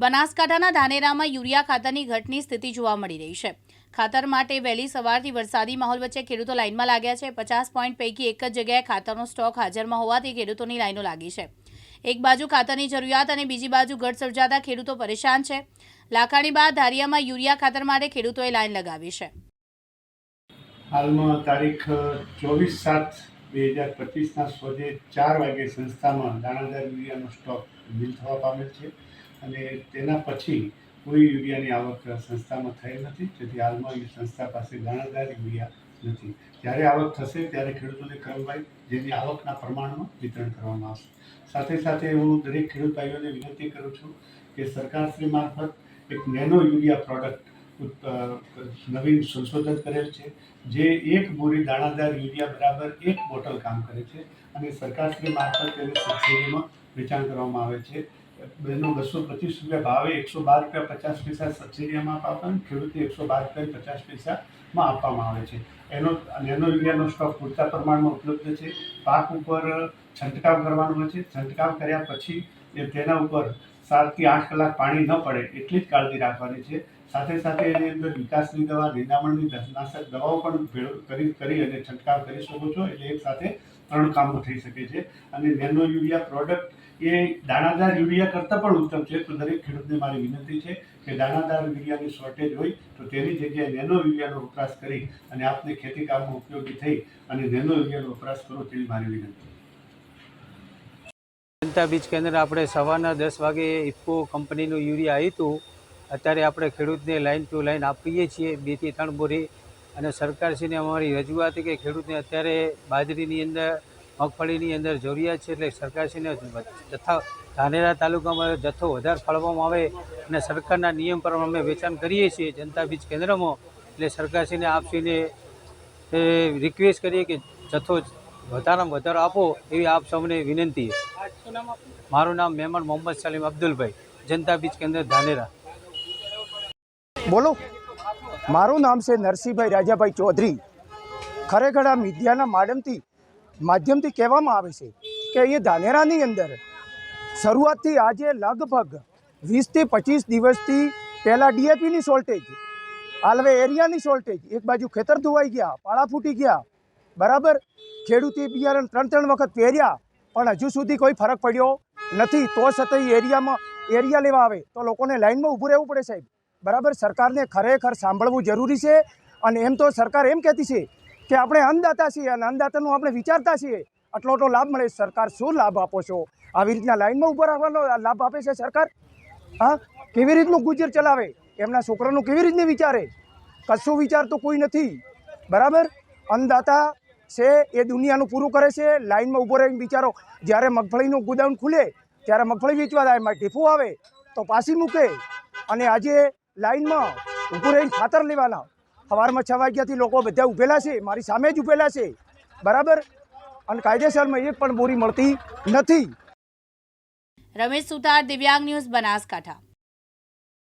બનાસકાંઠાના ધાનેરામાં યુરિયા ખાતરની ઘટની સ્થિતિ જોવા મળી રહી છે. ખાતર માટે વહેલી સવારથી વરસાદી માહોલ વચ્ચે ખેડૂતો લાઇનમાં લાગ્યા છે. પચાસ પોઈન્ટ પૈકી એક જ જગ્યાએ ખાતરનો સ્ટોક હાજરમાં હોવાથી ખેડૂતોની લાઈનો લાગી છે. એક બાજુ ખાતરની જરૂરિયાત અને બીજી બાજુ ઘટ સર્જાતા ખેડૂતો પરેશાન છે. લાખાણી બાદ ધારિયામાં યુરિયા ખાતર માટે ખેડૂતોએ લાઈન લગાવી છે. હાલમાં તારીખ ચોવીસ સાત બે હજાર પચીસના સોજે ચાર વાગે સંસ્થામાં દાણાદાર યુરિયાનો સ્ટોક બિલ થવા પામેલ છે. અને તેના પછી કોઈ યુરિયાની આવક સંસ્થામાં થયેલ નથી, જેથી હાલમાં સંસ્થા પાસે દાણાદાર યુરિયા નથી. જ્યારે આવક થશે, ત્યારે ખેડૂતોને ક્રમવાઇઝ જેની આવકના પ્રમાણમાં વિતરણ કરવામાં આવશે. સાથે સાથે હું દરેક ખેડૂત ભાઈઓને વિનંતી કરું છું કે સરકારશ્રી મારફત એક નેનો યુરિયા પ્રોડક્ટ નવીન સંશોધન કરેલ છે, જે એક બોરી દાણાદાર યુરિયા બરાબર એક બોટલ કામ કરે છે અને સરકારશ્રી મારફત તેને સબસિડીમાં વેચાણ કરવામાં આવે છે. બેનો બસો પચીસ રૂપિયા ભાવે એકસો બાર રૂપિયા પચાસ પૈસા સબસિડીમાં અને ખેડૂતે એકસો બાર રૂપિયા પચાસ પૈસામાં આપવામાં આવે છે. એનો નેનો યુરિયાનો સ્ટોક પૂરતા પ્રમાણમાં ઉપલબ્ધ છે. પાક ઉપર છંટકાવ કરવાનો હોય છે. છંટકાવ કર્યા પછી એ તેના ઉપર સાતથી આઠ કલાક પાણી ન પડે એટલી જ કાળજી રાખવાની છે. સાથે સાથે એની અંદર વિકાસની દવા, નિંદામણની નાશક દવાઓ પણ ભેળ કરી કરી અને છંટકાવ કરી શકો છો. એટલે એક સાથે ત્રણ કામો થઈ શકે છે. અને નેનો યુરિયા પ્રોડક્ટ એ દાણાદાર યુરિયા કરતાં પણ ઉત્તમ છે. તો દરેક ખેડૂતને મારી વિનંતી છે કે દાણાદાર યુરિયાની શોર્ટેજ હોય તો તેની જગ્યાએ નેનો યુરિયાનો વપરાશ કરી અને આપને ખેતી કામમાં ઉપયોગી થઈ અને નેનો યુરિયાનો વપરાશ કરો તેવી મારી વિનંતી. જનતા બીજ કેન્દ્ર આપણે સવારના દસ વાગે ઇફકો કંપનીનું યુરિયા આવ્યું હતું અત્યારે આપણે ખેડૂતને લાઈન ટુ લાઈન આપીએ છીએ બેથી ત્રણ બોરી. અને સરકારશ્રીને અમારી રજૂઆત કે ખેડૂતને અત્યારે બાજરીની અંદર મગફળીની અંદર જરૂરિયાત છે એટલે સરકારશ્રીને જથ્થા ધાનેરા તાલુકામાં જથ્થો વધારે ફાળવવામાં આવે અને સરકારના નિયમ પ્રમાણે અમે વેચાણ કરીએ છીએ જનતા બીજ કેન્દ્રમાં. એટલે સરકારશ્રીને આપશ્રીને રિક્વેસ્ટ કરીએ કે જથ્થો વધારામાં વધારો આપો એવી આપ સૌને વિનંતી મારું નામ મહેમાન મોહમ્મદ સલીમ અબ્દુલભાઈ, જનતા બીજ કેન્દ્ર ધાનેરા. બોલો. મારું નામ છે નરસિંહભાઈ રાજાભાઈ ચૌધરી. ખરેખર આ મીડિયાના માધ્યમથી માધ્યમથી કહેવામાં આવે છે કે એ ધાનેરાની અંદર શરૂઆતથી આજે લગભગ વીસથી પચીસ દિવસથી પહેલાં ડીએપીની શોર્ટેજ હાલવે એરિયાની શોર્ટેજ એક બાજુ ખેતર ધોવાઈ ગયા, પાળા ફૂટી ગયા, બરાબર? ખેડૂતે બિયારણ ત્રણ ત્રણ વખત પહેર્યા, પણ હજુ સુધી કોઈ ફરક પડ્યો નથી. તો છતાં એરિયામાં, એરિયા લેવા આવે. તો લોકોને લાઈનમાં ઊભું રહેવું પડે સાહેબ. બરાબર? સરકારને ખરેખર સાંભળવું જરૂરી છે. અને એમ તો સરકાર એમ કહેતી છે કે આપણે અન્નદાતા છીએ અને અન્નદાતાનું આપણે વિચારતા છીએ. આટલો આટલો લાભ મળે સરકાર શું લાભ આપો છો? આવી રીતના લાઈનમાં ઊભો રાખવાનો લાભ આપે છે સરકાર? હા? કેવી રીતનું ગુજર ચલાવે? એમના છોકરાનું કેવી રીતને વિચારે? કશું વિચાર તો કોઈ નથી. બરાબર? અન્નદાતા છે, એ દુનિયાનું પૂરું કરે છે. લાઈનમાં ઊભો રહીને વિચારો જ્યારે મગફળીનું ગોદાઉન ખુલે, ત્યારે મગફળી વેચવા જાય, એમાં ટીપું આવે, તો પાછી મૂકે. અને આજે લાઈનમાં ઊભું રહીને ખાતર લેવાના. સવારમાં છ વાગ્યાથી લોકો બધા ઉભેલા છે, મારી સામે જ ઉભેલા છે. બરાબર? અને કાયદેસરમાં એક પણ બોરી મળતી નથી. રમેશ સુતાર દિવ્યાંગ ન્યૂઝ બનાસકાંઠા.